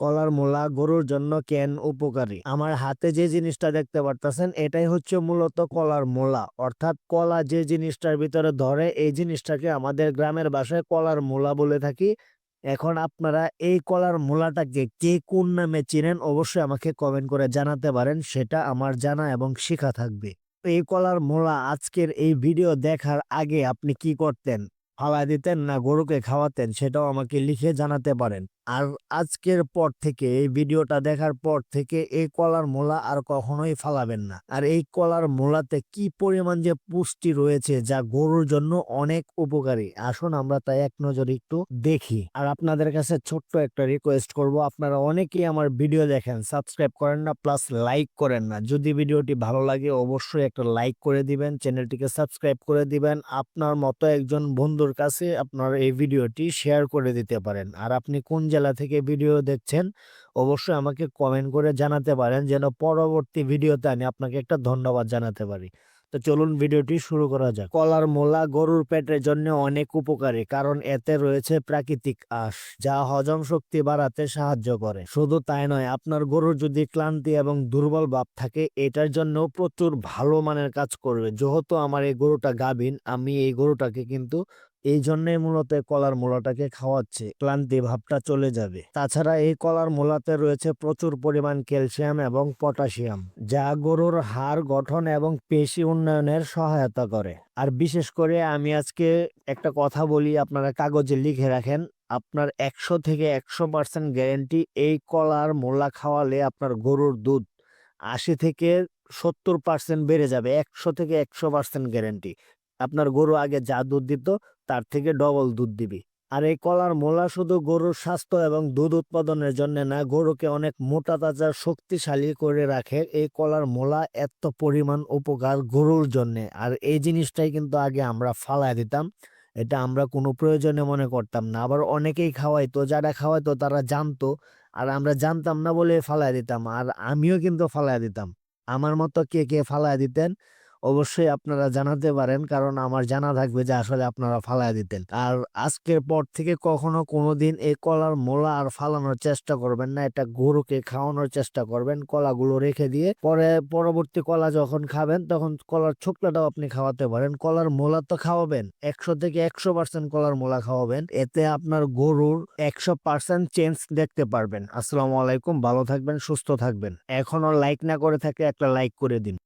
কলার মূলা গরুর জন্য কেন উপকারী? আমার হাতে যে জিনিসটা দেখতে পারতেছেন, এটাই হচ্ছে মূলত কলার মূলা। অর্থাৎ কলা যে জিনিসটার ভিতরে ধরে, এই জিনিসটাকে আমাদের গ্রামের বাসায় কলার মূলা বলে থাকি। এখন আপনারা এই কলার মূলাটাকে কে কোন নামে চিনেন, অবশ্যই আমাকে কমেন্ট করে জানাতে পারেন, সেটা আমার জানা এবং শেখা থাকবে। এই কলার মূলা আজকের এই ভিডিও দেখার আগে আপনি কি করতেন? ফালাই দিতেন না গরুকে খাওয়াতেন, সেটাও আমাকে লিখে জানাতে পারেন। আর আজকের পর থেকে, এই ভিডিওটা দেখার পর থেকে এই কলার মোলা আর কখনোই ফালাবেন না। আর এই কলার মোলাতে কি পরিমাণ যে পুষ্টি রয়েছে, যা গরুর জন্য অনেক উপকারী, আসুন আমরা তাই এক নজরে একটু দেখি। আর আপনাদের কাছে ছোট্ট একটা রিকোয়েস্ট করব, আপনারা অনেকেই আমার ভিডিও দেখেন সাবস্ক্রাইব করেন না প্লাস লাইক করেন না। যদি ভিডিওটি ভালো লাগে, অবশ্যই একটা লাইক করে দিবেন, চ্যানেলটিকে সাবস্ক্রাইব করে দিবেন। আপনার মতো একজন বন্ধুর কাছে আপনার এই ভিডিওটি শেয়ার করে দিতে পারেন। আর আপনি কোন জেলা থেকে ভিডিও দেখছেন, অবশ্যই আমাকে কমেন্ট করে জানাতে পারেন যেন পরবর্তী ভিডিওতে আমি আপনাকে একটা ধন্যবাদ জানাতে পারি। তো চলুন ভিডিওটি শুরু করা যাক। কলার মোলা গরুর পেটের জন্য অনেক উপকারী কারণ এতে রয়েছে প্রাকৃতিক আঁশ যা হজম শক্তি বাড়াতে সাহায্য করে। শুধু তাই নয়, আপনার গরুর যদি ক্লান্তি এবং দুর্বল ভাব থাকে, এটার জন্য প্রচুর ভালো মানের কাজ করবে। যেহেতু আমার এই গরুটা গাভিন, আমি এই গরুটাকে কিন্তু এই জন্যই মূলত কলার মূলাটাকে খাওয়াচ্ছে, ক্লান্তি ভাবটা চলে যাবে। তাছাড়া এই কলার মূলাতে রয়েছে প্রচুর পরিমাণ ক্যালসিয়াম এবং পটাশিয়াম, যা গরুর হাড় গঠন এবং পেশি উন্নয়নের সহায়তা করে। আর বিশেষ করে আমি আজকে একটা কথা বলি, আপনারা কাগজে লিখে রাখেন, আপনার একশো থেকে একশো পার্সেন্ট গ্যারেন্টি এই কলার মূলা খাওয়ালে আপনার গরুর দুধ আশি থেকে সত্তর পার্সেন্ট বেড়ে যাবে, একশো থেকে একশো পার্সেন্ট গ্যারেন্টি। আপনার গরু আগে যা দুধ দিত, তার থেকে ডবল দুধ দিবি। আর এই কলার মোলা শুধু গরুর স্বাস্থ্য এবং দুধ উৎপাদনের জন্য না, গরুকে অনেক মোটা তাজা, শক্তিশালী করে রাখে। এই কলার মোলা এত পরিমাণ উপকার গরুর জন্য। আর এই জিনিসটাই কিন্তু আগে আমরা ফালায় দিতাম। এটা আমরা কোনো প্রয়োজনে মনে করতাম না। আবার অনেকেই খাওয়াইতো, যারা খাওয়াইতো তারা জানতো। আর আমরা জানতাম না বলে ফালায় দিতাম। আর আমিও কিন্তু ফালায় দিতাম। আমার মতো কে কে ফালায় দিতেন? অবশ্যই আপনারা জানাতে পারেন। কারণ আমার জানা থাকবে যে আসলে আপনারা ফালায় দিতেন। আর আজকের পর থেকে কখনো কোনোদিন এই কলার মোলা আর ফালানোর চেষ্টা করবেন না। এটা গরুকে খাওয়ানোর চেষ্টা করবেন, কলাগুলো রেখে দিয়ে। পরে পরবর্তী কলা যখন খাবেন, তখন কলার ছোকলাটাও আপনি খাওয়াতে পারেন। কলার মোলা তো খাওয়াবেন, একশো থেকে একশো পার্সেন্ট কলার মোলা খাওয়াবেন। এতে আপনার গরুর একশো পার্সেন্ট চেঞ্জ দেখতে পারবেন। আসসালামু আলাইকুম, ভালো থাকবেন, সুস্থ থাকবেন। এখনও লাইক না করে থাকে একটা লাইক করে দিন।